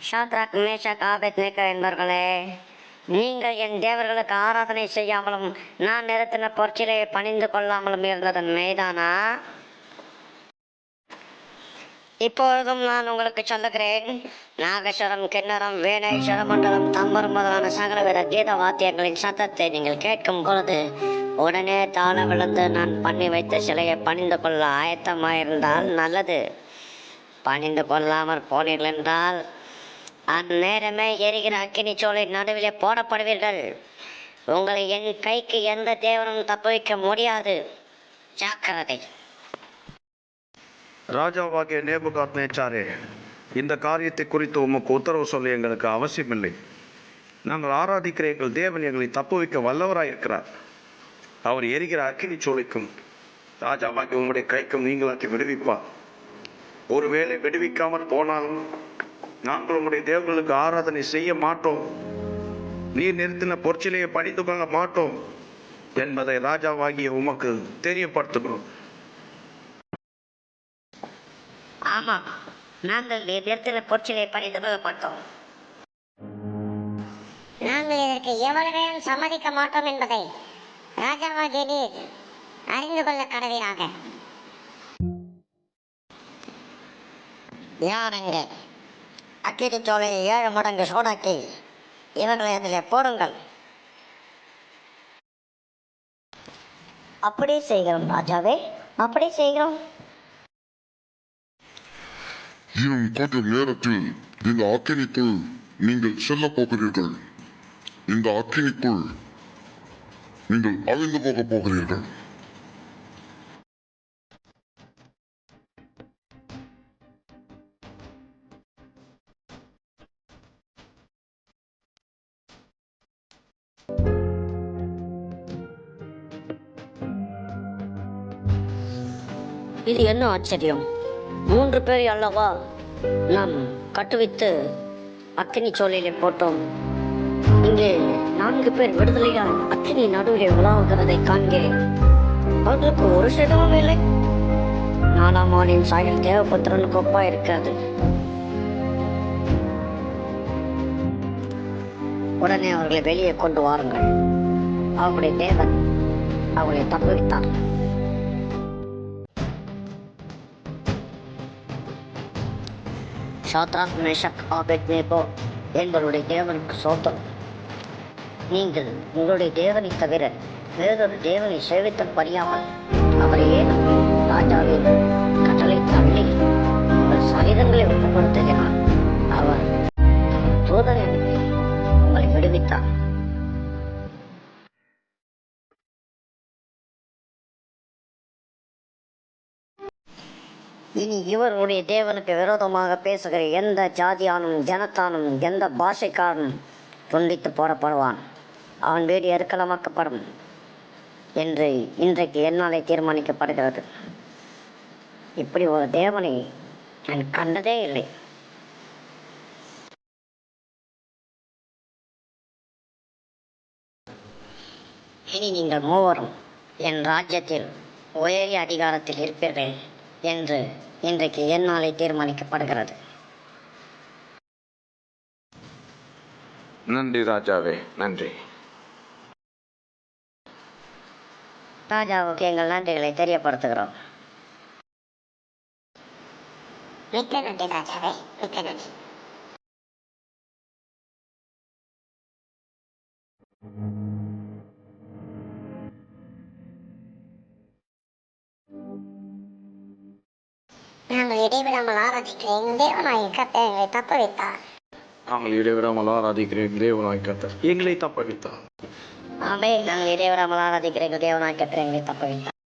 Shadrach Meshach Abednego என்பவர்களே நீங்கள் என் தேவர்களுக்கு ஆராதனை செய்யாமலும் நான் நிறுத்தின பொற்சிலையை பணிந்து கொள்ளாமலும் இருந்ததன் மெய்தானா இப்பொழுதும் நான் உங்களுக்கு சொல்லுகிறேன் நாகஸ்வரம் கிண்ணரம் வீணை சுரமண்டலம் தம்பரம் முதலான சகலவித கீத வாத்தியங்களின் சத்தத்தை நீங்கள் கேட்கும் பொழுது உடனே தாழ விழுந்து நான் பண்ணி வைத்த சிலையை பணிந்து கொள்ள ஆயத்தமாயிருந்தால் நல்லது. பணிந்து கொள்ளாமல் போனீர்கள் என்றால் அந்நேரமே எரிகிற அக்கினி சோலை நடுவிலே போடப்படுவீர்கள். உங்களை என் கைக்கு எந்த தேவனும் தப்புவிக்க முடியாது. ஜாக்கிரதை. ராஜாவாகிய நேபுகாத் நேச்சாரே இந்த காரியத்தை குறித்து உமக்கு உத்தரவு சொல்ல எங்களுக்கு அவசியமில்லை. நாங்கள் ஆராதிக்கிற எங்கள் தேவன் எங்களை தப்புவிக்க வல்லவராக இருக்கிறார் அவர் எரிகிற அக்கினி சோலைக்கும் ராஜாவாகி உங்களுடைய கைக்கும் நீங்களாக்கி விடுவிப்பார். ஒருவேளை விடுவிக்காமல் போனாலும் நாங்கள் உம்முடைய தேவர்களுக்கு ஆராதனை செய்ய மாட்டோம். நீர் நிறுத்தின பொற்சிலையை படித்து கொள்ள மாட்டோம் என்பதை ராஜாவாகிய உமக்கு தெரியப்படுத்துகிறோம். ஆமாம் நாங்கள் நிறுத்தின பொற்சிலை பணிந்து கொள்ள மாட்டோம். நாங்கள் இதற்கு எவ்வளவையும் சம்மதிக்க மாட்டோம் என்பதை ராஜாவாகிய நீர் அறிந்து கொள்ள கடவையாக யாருங்க அக்கிரி சோலையை ஏழு மடங்கு சூடாக்கி இவர்களை அதில் போடுங்கள். அப்படியே செய்கிறோம் ராஜாவே. அப்படியே செய்கிறோம். இன்னும் கொஞ்சம் நேரத்தில் இந்த அக்கினிக்குள் நீங்கள் செல்ல போகிறீர்கள். இந்த அக்கினிக்குள் நீங்கள் அழிந்து போக போகிறீர்கள். இது என்ன ஆச்சரியம்? மூன்று பேரை அல்லவா நாம் கட்டுவித்து அக்கினி சோலையிலே போட்டோம். இங்கே நான்கு பேர் விடுதலையால் அக்கினி நடுவே உலாவுகிறதை காண்கிறேன். அவர்களுக்கு ஒரு சேதமும் இல்லை. நாலாம் ஆணின் சாயல் தேவபுத்திரனுக்கு ஒப்பா இருக்காது. உடனே அவர்களை வெளியே கொண்டு வாருங்கள். அவங்களுடைய தேவன் அவர்களை தப்புவித்தார். ஷாத்ராக் மேஷக் நேபோ என்பவருடைய தேவனுக்கு சோத்தம். நீங்கள் உங்களுடைய தேவனை தவிர வேறொரு தேவனை சேவித்த பறியாமல் அவரை ஏன் ராஜாவின் கட்டளை தள்ளி உங்கள் சரீரங்களை ஒப்புக்கொடுத்ததினால் அவர் இனி இவருடைய தேவனுக்கு விரோதமாக பேசுகிற எந்த ஜாதியானும் ஜனத்தானும் எந்த பாஷைக்காரனும் துண்டித்து போடப்படுவான். அவன் வீடு எருக்கலமாக்கப்படும் என்று இன்றைக்கு என்னாலே தீர்மானிக்கப்படுகிறது. இப்படி ஒரு தேவனை நான் கண்டதே இல்லை. இனி நீங்கள் மூவரும் என் ராஜ்யத்தில் உயரிய அதிகாரத்தில் இருப்பீர்கள். என்று இன்றைக்கு என்னாலே தீர்மானிக்கப்படுகிறது. நன்றி ராஜாவே நன்றி. ராஜாவுக்கு எங்கள் நன்றிகளை தெரியப்படுத்துகிறோம். மிக்க நன்றி ராஜாவே மிக்க நன்றி. நாங்கள் இடைவிடாமல் ஆராதிக்கிற எங்கள் தேவனாய் கத்தை எங்களை தப்பு வைத்தார் நாங்கள் இடைவிடாமல் ஆராதிக்கிற தேவனாய் கர்த்தர் எங்களை தப்பவித்தார் ஆமே நாங்கள் இடைவிடாமல் ஆராதிக்கிற எங்கள் தேவனாய் கத்தை எங்களை தப்பு வைத்தார்